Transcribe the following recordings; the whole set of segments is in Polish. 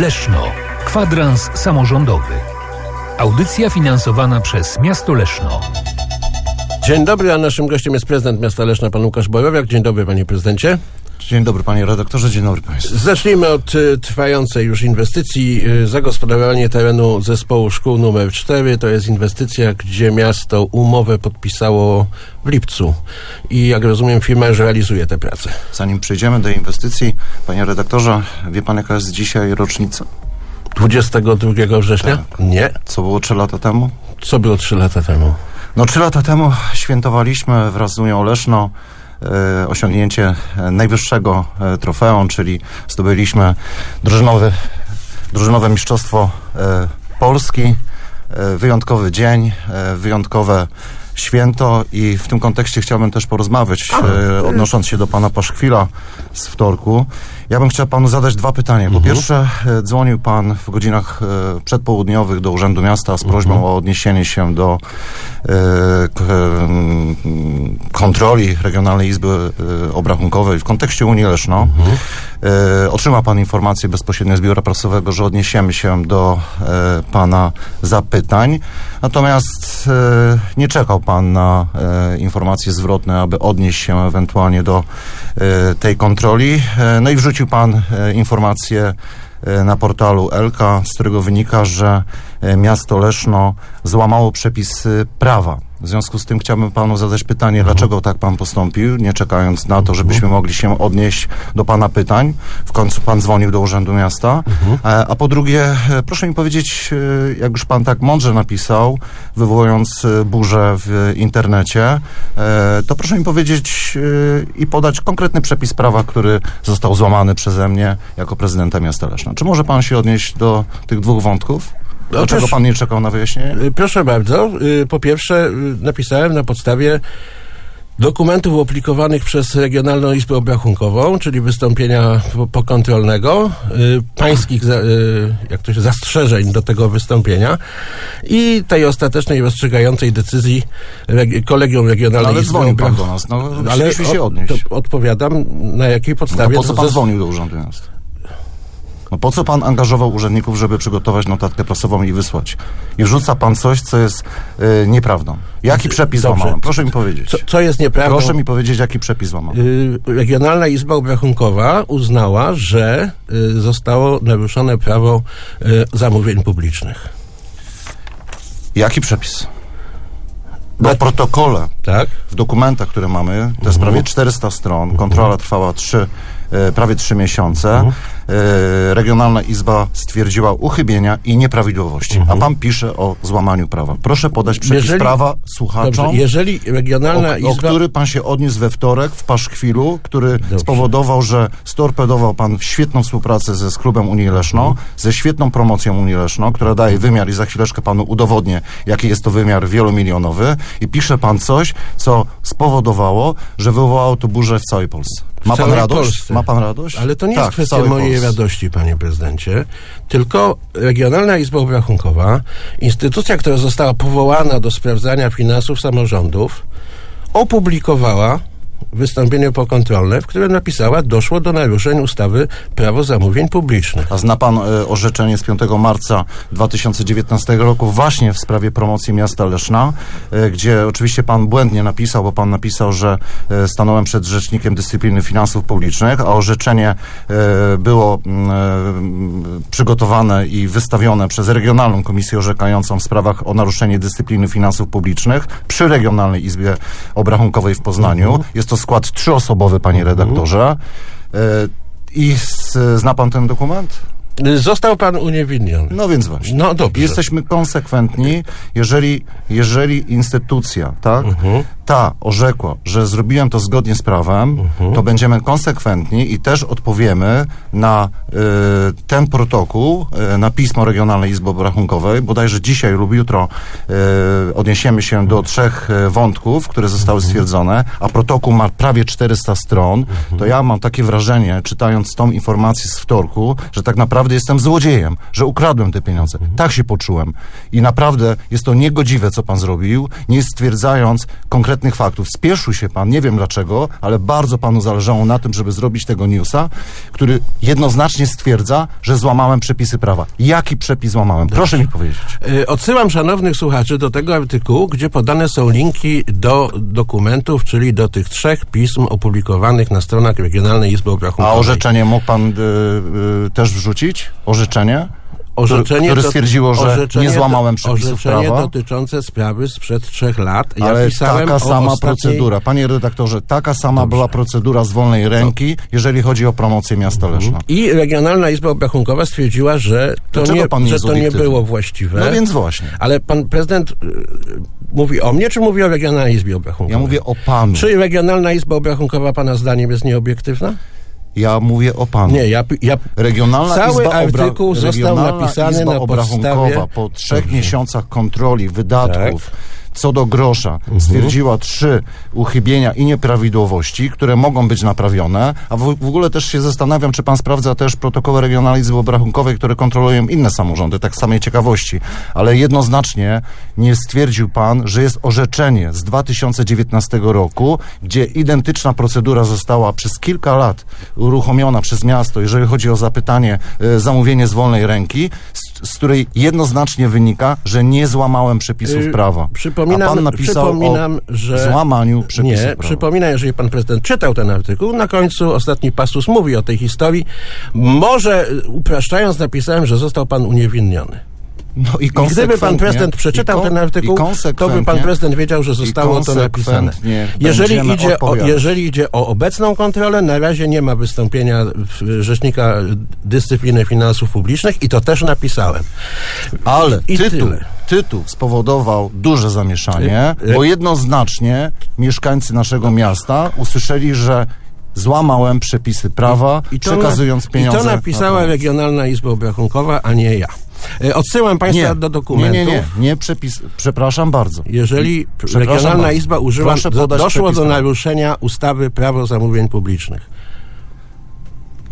Leszno. Kwadrans samorządowy. Audycja finansowana przez miasto Leszno. Dzień dobry, a naszym gościem jest prezydent miasta Leszna, pan Łukasz Borowiak. Dzień dobry, panie prezydencie. Dzień dobry panie redaktorze, dzień dobry państwu. Zacznijmy od y, trwającej już inwestycji. Y, zagospodarowanie terenu zespołu szkół numer 4 to jest inwestycja, gdzie miasto umowę podpisało w lipcu i jak rozumiem firma już realizuje te prace. Zanim przejdziemy do inwestycji, panie redaktorze, wie pan jaka jest dzisiaj rocznica? 22 września? Nie. Co było trzy lata temu? Co było 3 lata temu? No trzy lata temu świętowaliśmy wraz z Unią Leszno osiągnięcie e, najwyższego e, trofeum, czyli zdobyliśmy drużynowy, drużynowe mistrzostwo e, Polski. E, wyjątkowy dzień, e, wyjątkowe święto i w tym kontekście chciałbym też porozmawiać, e, odnosząc się do pana Paszkwila z wtorku. Ja bym chciał panu zadać dwa pytania. Po pierwsze, e, dzwonił pan w godzinach e, przedpołudniowych do Urzędu Miasta z prośbą o odniesienie się do e, kontroli Regionalnej Izby Obrachunkowej w kontekście Unii Leszno. E, Otrzyma pan informację bezpośrednio z biura prasowego, że odniesiemy się do pana zapytań. Natomiast nie czekał pan na informacje zwrotne, aby odnieść się ewentualnie do tej kontroli. No i wrzucił pan e, informację e, na portalu Elka, z którego wynika, że e, miasto Leszno złamało przepisy prawa. W związku z tym chciałbym panu zadać pytanie, dlaczego tak pan postąpił, nie czekając na to, żebyśmy mogli się odnieść do pana pytań. W końcu pan dzwonił do Urzędu Miasta. E, A po drugie, e, proszę mi powiedzieć, e, jak już pan tak mądrze napisał, wywołując burzę w internecie, to proszę mi powiedzieć i podać konkretny przepis prawa, który został złamany przeze mnie jako prezydenta miasta Leszna. Czy może pan się odnieść do tych dwóch wątków? Dlaczego też- pan nie czekał na wyjaśnienie? Y, Proszę bardzo. Y, Po pierwsze, y, napisałem na podstawie dokumentów opublikowanych przez Regionalną Izbę Obrachunkową, czyli wystąpienia po- pokontrolnego, y, pańskich, za- y, jak to się, zastrzeżeń do tego wystąpienia i tej ostatecznej rozstrzygającej decyzji Kolegium Regionalnej Ale Izby dzwonił pan do nas, no Ale się odnieść. to odpowiadam, na jakiej No podstawie... po co pan zas- dzwonił do Urzędu Miasta? No po co pan angażował urzędników, żeby przygotować notatkę prasową i wysłać? I wrzuca pan coś, co jest y, nieprawdą. Jaki przepis Dobrze. złamałem? Proszę mi powiedzieć. Co, co jest nieprawdą? Proszę mi powiedzieć, jaki przepis złamałem. Y, Regionalna Izba Obrachunkowa uznała, że y, zostało naruszone prawo y, zamówień publicznych. Jaki przepis? Bo w protokole, Tak? w dokumentach, które mamy, to jest prawie 400 stron, kontrola trwała 3, e, prawie 3 miesiące, e, Regionalna Izba stwierdziła uchybienia i nieprawidłowości, a pan pisze o złamaniu prawa. Proszę podać przepis Jeżeli- prawa słuchaczom. Dobrze, jeżeli Regionalna o, o Izba... który pan się odniósł we wtorek w Paszkwilu, który spowodował, że storpedował pan świetną współpracę ze klubem Unii Leszno, ze świetną promocją Unii Leszno, która daje wymiar i za chwileczkę panu udowodnię, jaki jest to wymiar wielomilionowy i pisze pan coś, co spowodowało, że wywołało to burzę w całej Polsce. Ma pan radość? Polsce. Ma pan radość? Ale to nie tak, jest kwestia mojej Polsce. radości, panie prezydencie, tylko Regionalna Izba Obrachunkowa, instytucja, która została powołana do sprawdzania finansów samorządów, opublikowała wystąpienie pokontrolne, w którym napisała, doszło do naruszeń ustawy Prawo zamówień publicznych. A zna pan e, orzeczenie z 5 marca 2019 roku właśnie w sprawie promocji miasta Leszna, e, gdzie oczywiście pan błędnie napisał, bo pan napisał, że e, stanąłem przed Rzecznikiem Dyscypliny Finansów Publicznych, a orzeczenie było mm, przygotowane i wystawione przez Regionalną Komisję Orzekającą w sprawach o naruszenie dyscypliny finansów publicznych przy Regionalnej Izbie Obrachunkowej w Poznaniu. Jest to skład trzyosobowy, panie redaktorze. E, I zna pan ten dokument? Został pan uniewinniony. No więc właśnie. No dobrze. Jesteśmy konsekwentni, jeżeli, jeżeli instytucja, tak, Mhm. ta orzekła, że zrobiłem to zgodnie z prawem, Mhm. to będziemy konsekwentni i też odpowiemy na y, ten protokół, y, na pismo Regionalnej Izby Obrachunkowej. Bodajże dzisiaj lub jutro y, odniesiemy się do trzech y, wątków, które zostały Mhm. stwierdzone, a protokół ma prawie 400 stron. Mhm. To ja mam takie wrażenie, czytając tą informację z wtorku, że tak naprawdę naprawdę jestem złodziejem, że ukradłem te pieniądze. Tak się poczułem. I naprawdę jest to niegodziwe, co pan zrobił, nie stwierdzając konkretnych faktów. Spieszył się pan, nie wiem dlaczego, ale bardzo panu zależało na tym, żeby zrobić tego newsa, który jednoznacznie stwierdza, że złamałem przepisy prawa. Jaki przepis złamałem? Proszę mi powiedzieć. Y, Odsyłam szanownych słuchaczy do tego artykułu, gdzie podane są linki do dokumentów, czyli do tych trzech pism opublikowanych na stronach Regionalnej Izby A Obrachunkowej. orzeczenie mógł pan y, y, też wrzucić? Orzeczenie? Orzeczenie które stwierdziło, że nie złamałem przepisów orzeczenie prawa? dotyczące sprawy sprzed trzech lat. Ja Ale taka sama ostatniej... procedura. Panie redaktorze, taka sama była procedura z wolnej ręki, jeżeli chodzi o promocję miasta Leszna. I Regionalna Izba Obrachunkowa stwierdziła, że to, Dlaczego nie, że to nie było właściwe. No więc właśnie. Ale pan prezydent y, mówi o mnie, czy mówi o Regionalnej Izbie Obrachunkowej? Ja mówię o panu. Czy Regionalna Izba Obrachunkowa pana zdaniem jest nieobiektywna? Ja mówię o panu. Nie, ja, ja Regionalna Cały Izba Obra- artykuł został Regionalna napisany Izba na Obrachunkowa podstawie- po trzech miesiącach kontroli wydatków Tak. Co do grosza Mhm. stwierdziła trzy uchybienia i nieprawidłowości, które mogą być naprawione, a w, w ogóle też się zastanawiam, czy pan sprawdza też protokoły Regionalnej Izby Obrachunkowej, które kontrolują inne samorządy, tak samej ciekawości, ale jednoznacznie nie stwierdził pan, że jest orzeczenie z 2019 roku, gdzie identyczna procedura została przez kilka lat uruchomiona przez miasto, jeżeli chodzi o zapytanie, e, zamówienie z wolnej ręki, z, której jednoznacznie wynika, że nie złamałem przepisów Y, prawa. Przypominam, A pan napisał przypominam że złamaniu przepisów Nie, prawa. przypominam, jeżeli pan prezydent czytał ten artykuł, na końcu ostatni pasus mówi o tej historii. Może upraszczając napisałem, że został pan uniewinniony. No i I gdyby pan prezydent przeczytał i kon- ten artykuł, i to by pan prezydent wiedział, że zostało to napisane. Jeżeli idzie, o, jeżeli idzie o obecną kontrolę, na razie nie ma wystąpienia Rzecznika Dyscypliny Finansów Publicznych i to też napisałem. Ale I tytuł, tyle. tytuł spowodował duże zamieszanie, Y, y- bo jednoznacznie mieszkańcy naszego miasta usłyszeli, że złamałem przepisy prawa, I to przekazując na, pieniądze. I to napisała na. Regionalna Izba Obrachunkowa, a nie ja. E, Odsyłam Państwa nie, do dokumentów. Nie, nie, nie, nie przepis. Przepraszam bardzo. Jeżeli Przepraszam Regionalna bardzo. Izba użyła, do, doszło do naruszenia ustawy Prawo zamówień publicznych.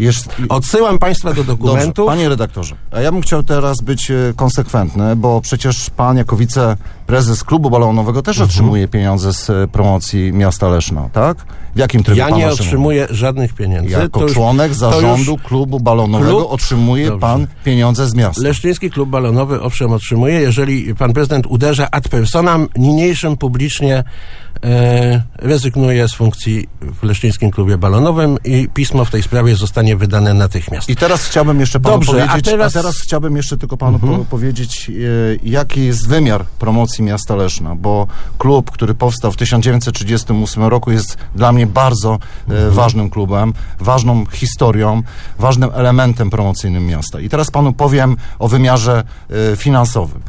Jest, Odsyłam Państwa do dokumentów. Dobrze, panie redaktorze, a ja bym chciał teraz być e, konsekwentny, bo przecież pan jako wiceprezes klubu balonowego też Mhm. otrzymuje pieniądze z e, promocji miasta Leszno, tak? W jakim trybie ja nie otrzymuje? otrzymuję żadnych pieniędzy. Jako To już- członek to zarządu już klubu balonowego Klub- otrzymuje Dobrze. pan pieniądze z miasta. Leszczyński Klub Balonowy owszem otrzymuje, jeżeli pan prezydent uderza ad personam, niniejszym publicznie e, rezygnuje z funkcji w Leszczyńskim Klubie Balonowym i pismo w tej sprawie zostanie wydane natychmiast. I teraz chciałbym jeszcze panu Dobrze, a powiedzieć, a teraz- teraz... chciałbym jeszcze tylko panu po, powiedzieć, e, jaki jest wymiar promocji miasta Leszna, bo klub, który powstał w 1938 roku jest dla mnie bardzo e, ważnym klubem, ważną historią, ważnym elementem promocyjnym miasta. I teraz panu powiem o wymiarze e, finansowym.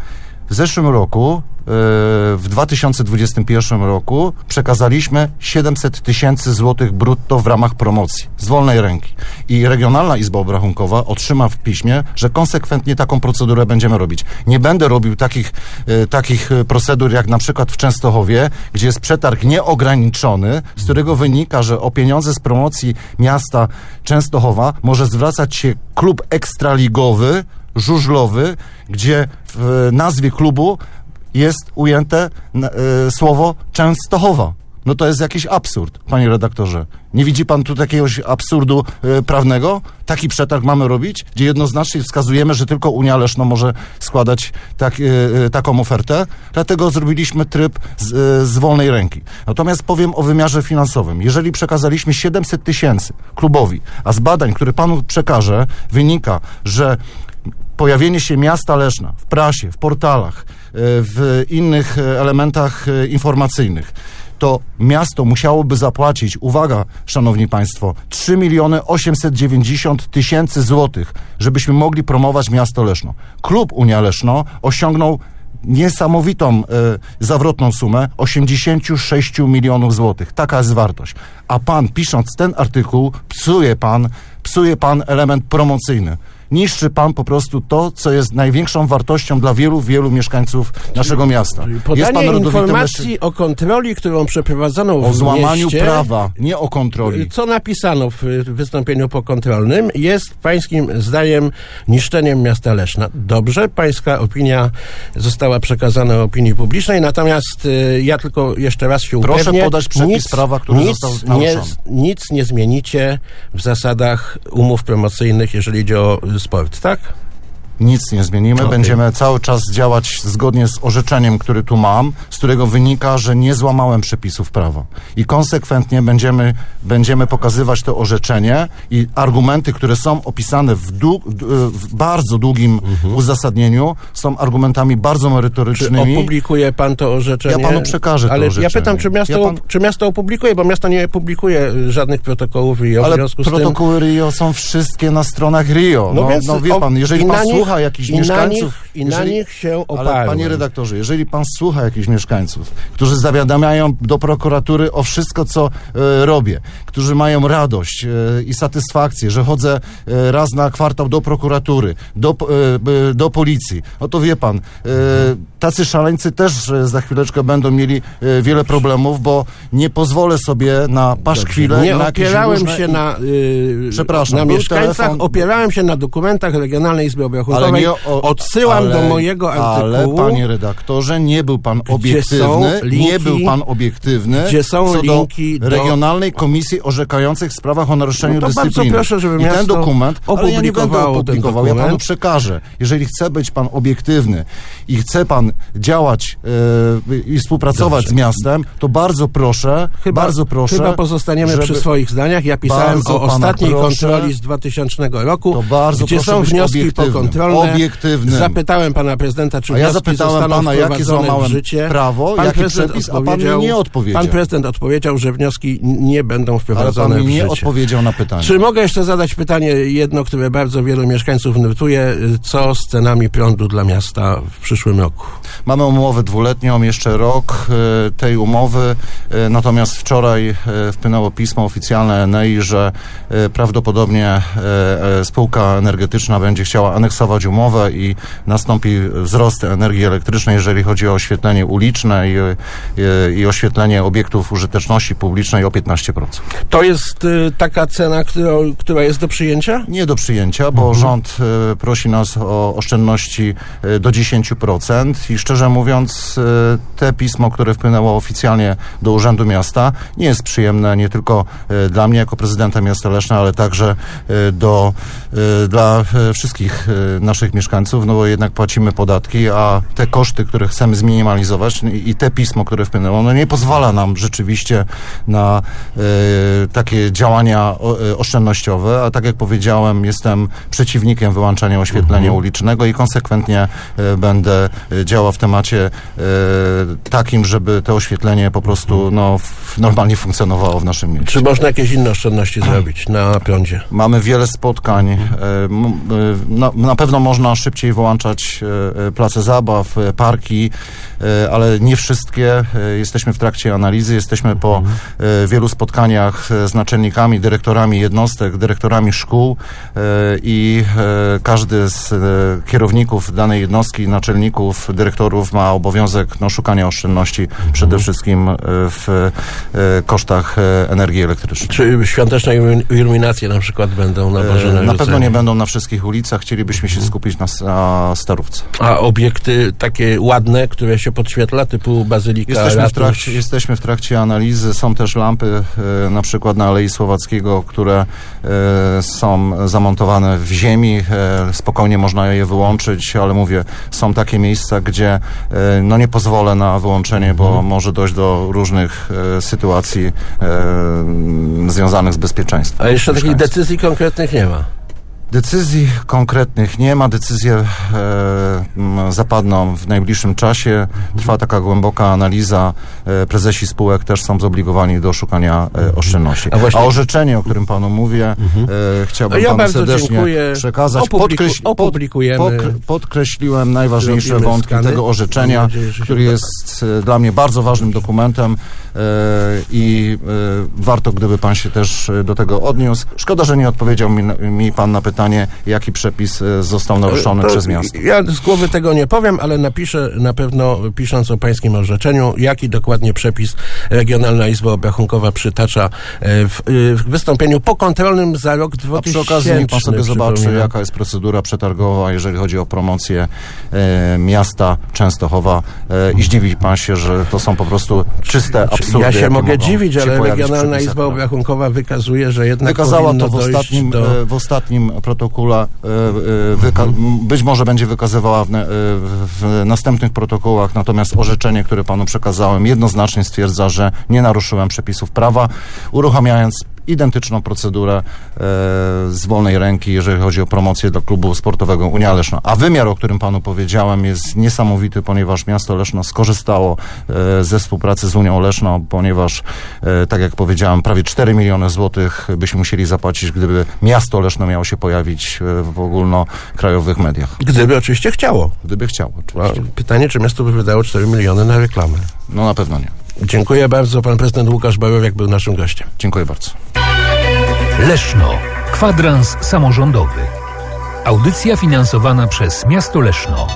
W zeszłym roku, w 2021 roku, przekazaliśmy 700 tysięcy złotych brutto w ramach promocji z wolnej ręki. I Regionalna Izba Obrachunkowa otrzyma w piśmie, że konsekwentnie taką procedurę będziemy robić. Nie będę robił takich, e, takich e, procedur jak na przykład w Częstochowie, gdzie jest przetarg nieograniczony, z którego wynika, że o pieniądze z promocji miasta Częstochowa może zwracać się klub ekstraligowy, żużlowy, gdzie w nazwie klubu jest ujęte e, słowo Częstochowa. No to jest jakiś absurd, panie redaktorze. Nie widzi pan tu jakiegoś absurdu e, prawnego? Taki przetarg mamy robić, gdzie jednoznacznie wskazujemy, że tylko Unia Leszno może składać tak, e, e, taką ofertę. Dlatego zrobiliśmy tryb z, e, z wolnej ręki. Natomiast powiem o wymiarze finansowym. Jeżeli przekazaliśmy 700 tysięcy klubowi, a z badań, które panu przekażę, wynika, że pojawienie się miasta Leszna w prasie, w portalach, e, w innych e, elementach e, informacyjnych, to miasto musiałoby zapłacić, uwaga, szanowni państwo, 3 miliony 890 tysięcy złotych, żebyśmy mogli promować miasto Leszno. Klub Unia Leszno osiągnął niesamowitą e, zawrotną sumę 86 milionów złotych. Taka jest wartość. A pan, pisząc ten artykuł, psuje pan, psuje pan element promocyjny. Niszczy pan po prostu to, co jest największą wartością dla wielu, wielu mieszkańców naszego miasta. Jest pan Podanie informacji o kontroli, którą przeprowadzono w o złamaniu mieście, prawa, nie o kontroli. Co napisano w y, wystąpieniu pokontrolnym, jest pańskim zdaniem niszczeniem miasta Leszna. Dobrze, pańska opinia została przekazana opinii publicznej, natomiast y, ja tylko jeszcze raz się Proszę upewnię, podać przepis prawa, który nic został nie, naruszony. nic nie zmienicie w zasadach umów promocyjnych, jeżeli idzie o y, sport, tak? Nic nie zmienimy. Okej. Będziemy cały czas działać zgodnie z orzeczeniem, który tu mam, z którego wynika, że nie złamałem przepisów prawa. I konsekwentnie będziemy, będziemy pokazywać to orzeczenie i argumenty, które są opisane w, dłu- w bardzo długim uzasadnieniu, są argumentami bardzo Mhm. Czy merytorycznymi. opublikuje pan to orzeczenie? Ja panu przekażę to Ale ja orzeczenie. pytam, czy miasto, Ja pan- czy miasto opublikuje, bo miasto nie publikuje żadnych protokołów i w Ale związku z tym... protokoły RIO są wszystkie na stronach RIO. No, no, wie o- pan, jeżeli pan nich- słucha jakichś i na mieszkańców... nich- I na nich się Ale oparłem. panie redaktorze, jeżeli pan słucha jakichś mieszkańców, którzy zawiadamiają do prokuratury o wszystko, co e, robię, którzy mają radość e, i satysfakcję, że chodzę e, raz na kwartał do prokuratury, do, e, do policji, no to wie pan, e, tacy szaleńcy też za chwileczkę będą mieli e, wiele problemów, bo nie pozwolę sobie na paszkwilę, Nie na opierałem różne... się na, yy, Przepraszam, na mieszkańcach, telefon- opierałem się na dokumentach Regionalnej Izby Ale nie o, Odsyłam ale, do mojego Ale artykułu. panie redaktorze, nie był pan obiektywny, linki- nie był pan obiektywny gdzie są co linki do Regionalnej Komisji Orzekających w sprawach o naruszeniu No dyscypliny. proszę, żeby I ten dokument, ale ja nie będę opublikował, ja panu przekażę. Jeżeli chce być pan obiektywny i chce pan działać e, i współpracować Dobrze. z miastem, to bardzo proszę, Chyba, bardzo proszę, chyba pozostaniemy żeby- przy swoich zdaniach. Ja pisałem o ostatniej proszę. kontroli z 2000 roku, To bardzo gdzie proszę są wnioski obiektywnym. Pokontrolne. Obiektywnym. Zapytałem pana prezydenta, czy A ja zapytałem pana, jakie złamałem życie. prawo, jaki prezydent przepis, a pan mi nie odpowiedział. Pan prezydent odpowiedział, że wnioski nie będą Ale wprowadzone pan mi w nie odpowiedział na pytanie. Czy mogę jeszcze zadać pytanie jedno, które bardzo wielu mieszkańców nurtuje? Co z cenami prądu dla miasta w przyszłym roku? Mamy umowę dwuletnią, jeszcze rok e, tej umowy, e, natomiast wczoraj e, wpłynęło pismo oficjalne Enei, że prawdopodobnie spółka energetyczna będzie chciała aneksować umowę i nastąpi wzrost energii elektrycznej, jeżeli chodzi o oświetlenie uliczne i, e, i oświetlenie obiektów użyteczności publicznej o 15%. To jest y, taka cena, którą, która jest do przyjęcia? Nie do przyjęcia, bo rząd e, prosi nas o oszczędności e, do 10% i szczerze mówiąc, e, te pismo, które wpłynęło oficjalnie do Urzędu Miasta, nie jest przyjemne nie tylko e, dla mnie jako prezydenta miasta Leszna, ale także e, do, dla wszystkich naszych mieszkańców, no bo jednak płacimy podatki, a te koszty, które chcemy zminimalizować i te pismo, które wpłynęło, no nie pozwala nam rzeczywiście na e, takie działania e, oszczędnościowe, a tak jak powiedziałem, jestem przeciwnikiem wyłączania oświetlenia ulicznego i konsekwentnie e, będę działał w temacie takim, żeby to oświetlenie po prostu no, w, normalnie funkcjonowało w naszym mieście. Czy można jakieś inne oszczędności zrobić na prądzie? Mamy wiele spotkań. Na, na pewno można szybciej wyłączać e, e, place zabaw, e, parki, ale nie wszystkie. Jesteśmy w trakcie analizy, jesteśmy po e, wielu spotkaniach z naczelnikami, dyrektorami jednostek, dyrektorami szkół i każdy z kierowników danej jednostki, naczelników, dyrektorów ma obowiązek no, szukania oszczędności przede wszystkim w kosztach energii elektrycznej. Czy świąteczne ilu- iluminacje na przykład będą na Boże Na pewno nie będą na wszystkich ulicach. Chcielibyśmy się skupić na, na Starówce. A obiekty takie ładne, które się podświetla, typu bazylika, Jesteśmy w, trakcie, jesteśmy w trakcie analizy. Są też lampy e, na przykład na Alei Słowackiego, które e, są zamontowane w ziemi. E, spokojnie można je wyłączyć, ale mówię, są takie miejsca, gdzie no nie pozwolę na wyłączenie, bo Mhm. może dojść do różnych sytuacji związanych z bezpieczeństwem. A jeszcze takich decyzji konkretnych nie ma. Decyzji konkretnych nie ma. Decyzje e, zapadną w najbliższym czasie. Trwa taka głęboka analiza. E, prezesi spółek też są zobligowani do szukania e, oszczędności. A właśnie- A orzeczenie, o którym panu mówię, e, chciałbym Ja panu serdecznie dziękuję. przekazać. Opubliku- opublikujemy. podkre- podkreśliłem najważniejsze Zrobimy wątki skany. tego orzeczenia, nadzieję, który jest e, dla mnie bardzo ważnym dokumentem e, i e, warto, gdyby pan się też e, do tego odniósł. Szkoda, że nie odpowiedział mi, mi pan na pytanie, pytanie, jaki przepis e, został naruszony To przez miasto. Ja z głowy tego nie powiem, ale napiszę na pewno, pisząc o pańskim orzeczeniu, jaki dokładnie przepis Regionalna Izba Obrachunkowa przytacza e, w, e, w wystąpieniu pokontrolnym za rok 2000. A przy okazji niech pan sobie zobaczy, jaka jest procedura przetargowa, jeżeli chodzi o promocję e, miasta Częstochowa e, i zdziwi pan się, że to są po prostu czyste absurdy. Ja się mogę dziwić, ale Regionalna Izba. Obrachunkowa wykazuje, że jednak Wykazała to w ostatnim, do... e, w ostatnim protokole, e, e, wyka- m, być może będzie wykazywała w, e, w następnych protokołach, natomiast orzeczenie, które panu przekazałem, jednoznacznie stwierdza, że nie naruszyłem przepisów prawa, uruchamiając identyczną procedurę e, z wolnej ręki, jeżeli chodzi o promocję dla klubu sportowego Unia Leszno. A wymiar, o którym panu powiedziałem, jest niesamowity, ponieważ miasto Leszno skorzystało e, ze współpracy z Unią Leszno, ponieważ, e, tak jak powiedziałem, prawie 4 miliony złotych byśmy musieli zapłacić, gdyby miasto Leszno miało się pojawić w ogólnokrajowych mediach. Gdyby oczywiście chciało. Gdyby chciało, A oczywiście. Pytanie, czy miasto by wydało 4 miliony na reklamę? No na pewno nie. Dziękuję bardzo. Pan prezydent Łukasz Barowiak był naszym gościem. Dziękuję bardzo. Leszno. Kwadrans samorządowy. Audycja finansowana przez miasto Leszno.